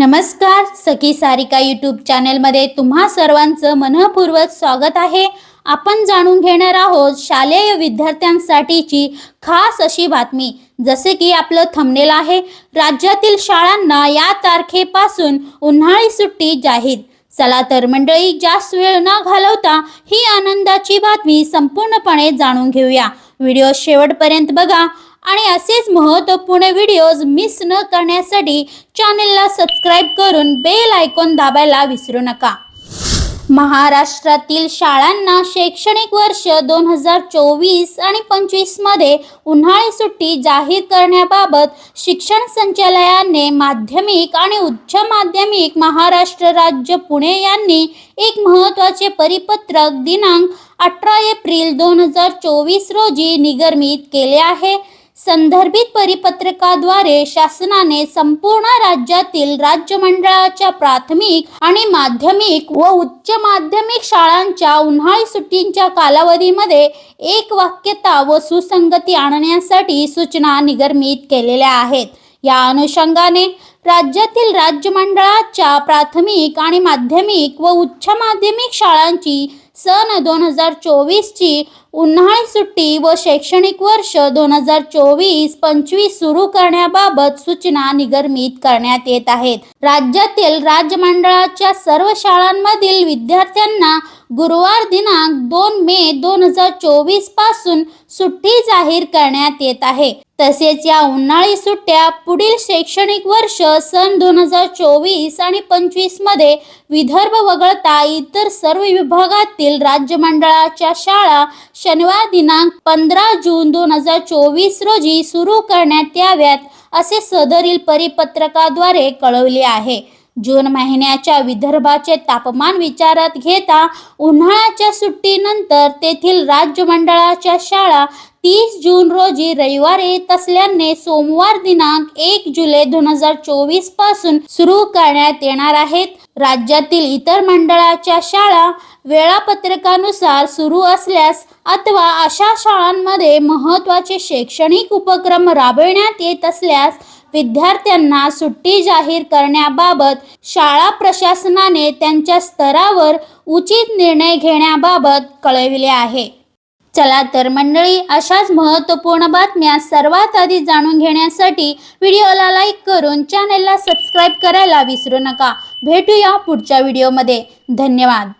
नमस्कार सखी सारिका यूट्यूब चॅनेलमध्ये तुम्हा सर्वांचं मनपूर्वक स्वागत आहे. आपण जाणून घेणार आहोत शालेय विद्यार्थ्यांसाठीची खास अशी बातमी. जसे की आपलं थंबनेल आहे राज्यातील शाळांना या तारखेपासून उन्हाळी सुट्टी जाहीर. चला तर मंडळी जास्त वेळ न घालवता ही आनंदाची बातमी संपूर्णपणे जाणून घेऊया. व्हिडिओ शेवटपर्यंत बघा. आणि असेच महत्त्वपूर्ण व्हिडिओज मिस न करण्यासाठी चॅनेलला सबस्क्राईब करून बेल आयकॉन दाबायला विसरू नका. महाराष्ट्रातील शाळांना शैक्षणिक वर्ष दोन हजार चोवीस आणि पंचवीसमध्ये उन्हाळी सुट्टी जाहीर करण्याबाबत शिक्षण संचालयाने माध्यमिक आणि उच्च माध्यमिक महाराष्ट्र राज्य पुणे यांनी एक महत्त्वाचे परिपत्रक दिनांक अठरा एप्रिल दोन हजार चोवीस रोजी निगर्मित केले आहे. संदर्भित परिपत्रकाद्वारे शासनाने संपूर्ण राज्यातील राज्य मंडळाच्या प्राथमिक आणि माध्यमिक व उच्च माध्यमिक शाळांच्या उन्हाळी सुट्टींच्या कालावधीमध्ये एक वाक्यता व सुसंगती आणण्यासाठी सूचना निगर्मित केलेल्या आहेत. या अनुषंगाने राज्यातील राज्य मंडळाच्या प्राथमिक आणि माध्यमिक व उच्च माध्यमिक शाळांची सन दोन हजार चोवीसची उन्हाळी सुट्टी व शैक्षणिक वर्ष दोन हजार चोवीस पंचवीस सुरू करण्याबाबत सूचना निर्गमित करण्यात येत आहेत. राज्यातील राज्यमंडळाच्या सर्व शाळांमधील विद्यार्थ्यांना गुरुवार दिनांक दोन मे दोन हजार चोवीसपासून सुट्टी जाहीर करण्यात येत आहे. तसेच या उन्हाळी सुट्ट्या पुढील शैक्षणिक वर्ष सन दोन हजार चोवीस आणि पंचवीसमध्ये विदर्भ वगळता इतर सर्व विभागातील राज्यमंडळाच्या शाळा शनिवार दिनांक पंधरा जून दोन हजार चोवीस रोजी सुरू करण्यात याव्यात असे सदरील परिपत्रकाद्वारे कळवले आहे. जून महिन्याच्या विदर्भाचे तापमान विचारात घेता उन्हाळ्याच्या सुट्टीनंतर तेथील राज्यमंडळाच्या शाळा तीस जून रोजी रविवार येत असल्याने सोमवार दिनांक एक जुलै दोन हजार चोवीसपासून सुरू करण्यात येणार आहेत. राज्यातील इतर मंडळाच्या शाळा वेळापत्रकानुसार सुरू असल्यास अथवा अशा शाळांमध्ये महत्त्वाचे शैक्षणिक उपक्रम राबविण्यात येत असल्यास विद्यार्थ्यांना सुट्टी जाहीर करण्याबाबत शाळा प्रशासनाने त्यांच्या स्तरावर उचित निर्णय घेण्याबाबत कळविले आहे. चला तर मंडळी अशाच महत्त्वपूर्ण बातम्या सर्वात आधी जाणून घेण्यासाठी व्हिडिओला लाईक करून चॅनेलला सबस्क्राईब करायला विसरू नका. भेटूया पुढच्या व्हिडिओमध्ये. धन्यवाद.